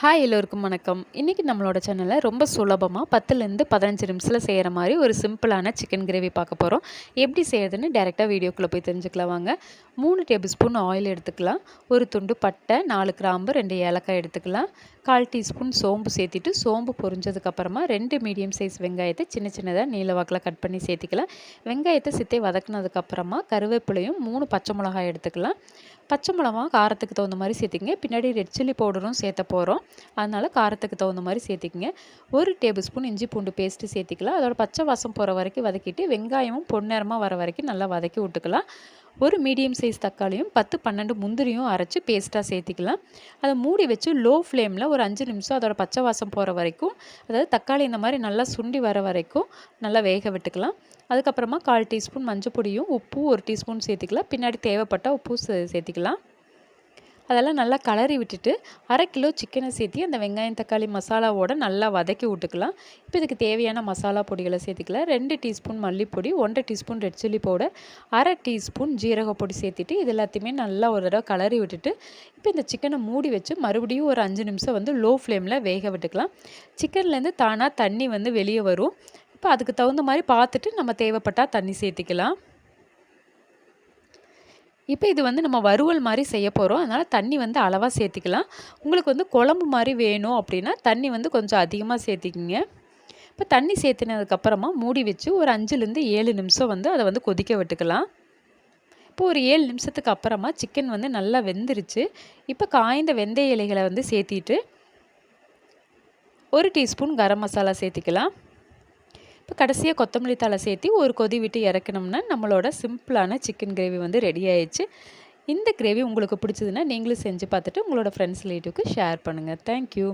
Hi எல்லோருக்கும் வணக்கம். இன்றைக்கி நம்மளோட சேனலில் ரொம்ப சுலபமாக பத்துலேருந்து பதினஞ்சு நிமிஷத்தில் செய்கிற மாதிரி ஒரு சிம்பிளான சிக்கன் கிரேவி பார்க்க போகிறோம் எப்படி செய்கிறதுன்னு டேரெக்டாக வீடியோக்குள்ளே போய் தெரிஞ்சுக்கலாம் வாங்க. மூணு டேபிள் ஸ்பூன் ஆயில் எடுத்துக்கலாம். ஒரு துண்டு பட்டை நாலு கிராம்பு ரெண்டு ஏலக்காய் எடுத்துக்கலாம். கால் டீஸ்பூன் சோம்பு சேர்த்துட்டு சோம்பு பொரிஞ்சதுக்கப்புறமா ரெண்டு மீடியம் சைஸ் வெங்காயத்தை சின்ன சின்னதாக நீல வாக்கில் கட் பண்ணி சேர்த்திக்கலாம். வெங்காயத்தை சித்தை வதக்குனதுக்கப்புறமா கருவேப்பிலையும் மூணு பச்சை மிளகாய் எடுத்துக்கலாம். பச்சை மிளகா காரத்துக்கு தகுந்த மாதிரி சேர்த்திங்க பின்னாடி ரெட் சில்லி பவுடரும் சேர்த்த போகிறோம் அதனால் காரத்துக்கு தகுந்த மாதிரி சேர்த்திக்கங்க. ஒரு டேபிள் ஸ்பூன் இஞ்சி பூண்டு பேஸ்ட்டு சேர்த்திக்கலாம். அதோட பச்சை வாசம் போகிற வரைக்கும் வதக்கிட்டு வெங்காயமும் பொன்னேரமாக வர வரைக்கும் நல்லா வதக்கி விட்டுக்கலாம். ஒரு மீடியம் சைஸ் தக்காளியும் பத்து பன்னெண்டு முந்திரியும் அரைச்சி பேஸ்ட்டாக சேர்த்திக்கலாம். அதை மூடி வச்சு லோ ஃப்ளேமில் ஒரு அஞ்சு நிமிஷம் அதோட பச்சை வாசம் போகிற வரைக்கும் அதாவது தக்காளி இந்த மாதிரி நல்லா சுண்டி வர வரைக்கும் நல்லா வேக விட்டுக்கலாம். அதுக்கப்புறமா கால் டீஸ்பூன் மஞ்சள் பொடியும் உப்பும் ஒரு டீஸ்பூன் சேர்த்திக்கலாம். பின்னாடி தேவைப்பட்டால் உப்பு சேர்த்திக்கலாம். அதெல்லாம் நல்லா கலரி விட்டுட்டு அரை கிலோ சிக்கனை சேர்த்து அந்த வெங்காயம் தக்காளி மசாலாவோட நல்லா வதக்கி விட்டுக்கலாம். இப்போ இதுக்கு தேவையான மசாலா பொடிகளை சேர்த்துக்கலாம் ரெண்டு டீஸ்பூன் மல்லிப்பொடி ஒன்றரை டீஸ்பூன் ரெட் சில்லி பவுடர் அரை டீஸ்பூன் ஜீரக பொடி சேர்த்திட்டு இது எல்லாத்தையுமே நல்லா ஒரு தடவை கலரி விட்டுட்டு இப்போ இந்த சிக்கனை மூடி வச்சு மறுபடியும் ஒரு அஞ்சு நிமிஷம் வந்து லோ ஃப்ளேமில் வேக விட்டுக்கலாம். சிக்கன்லேருந்து தானாக தண்ணி வந்து வெளியே வரும். இப்போ அதுக்கு தகுந்த மாதிரி பார்த்துட்டு நம்ம தேவைப்பட்டால் தண்ணி சேர்த்திக்கலாம். இப்போ இது வந்து நம்ம வறுவல் மாதிரி செய்ய போகிறோம் அதனால் தண்ணி வந்து அளவாக சேர்த்திக்கலாம். உங்களுக்கு வந்து குழம்பு மாதிரி வேணும் அப்படின்னா தண்ணி வந்து கொஞ்சம் அதிகமாக சேர்த்திக்கிங்க. இப்போ தண்ணி சேர்த்தினதுக்கப்புறமா மூடி வச்சு ஒரு அஞ்சுலேருந்து ஏழு நிமிஷம் வந்து அதை வந்து கொதிக்க விட்டுக்கலாம். இப்போ ஒரு ஏழு நிமிஷத்துக்கு அப்புறமா சிக்கன் வந்து நல்லா வெந்துருச்சு. இப்போ காய்ந்த வெந்தய இலைகளை வந்து சேர்த்திட்டு ஒரு டீஸ்பூன் கரம் மசாலா சேர்த்திக்கலாம். இப்போ கடைசியாக கொத்தமல்லி தலை சேர்த்து ஒரு கொதி விட்டு இறக்கணும்னா நம்மளோட சிம்பிளான சிக்கன் கிரேவி வந்து ரெடி ஆயிடுச்சு. இந்த கிரேவி உங்களுக்கு பிடிச்சதுன்னா நீங்களும் செஞ்சு பார்த்துட்டு உங்களோட ஃப்ரெண்ட்ஸ் ரிலேட்டிவ்க்கு ஷேர் பண்ணுங்கள் தேங்க்யூ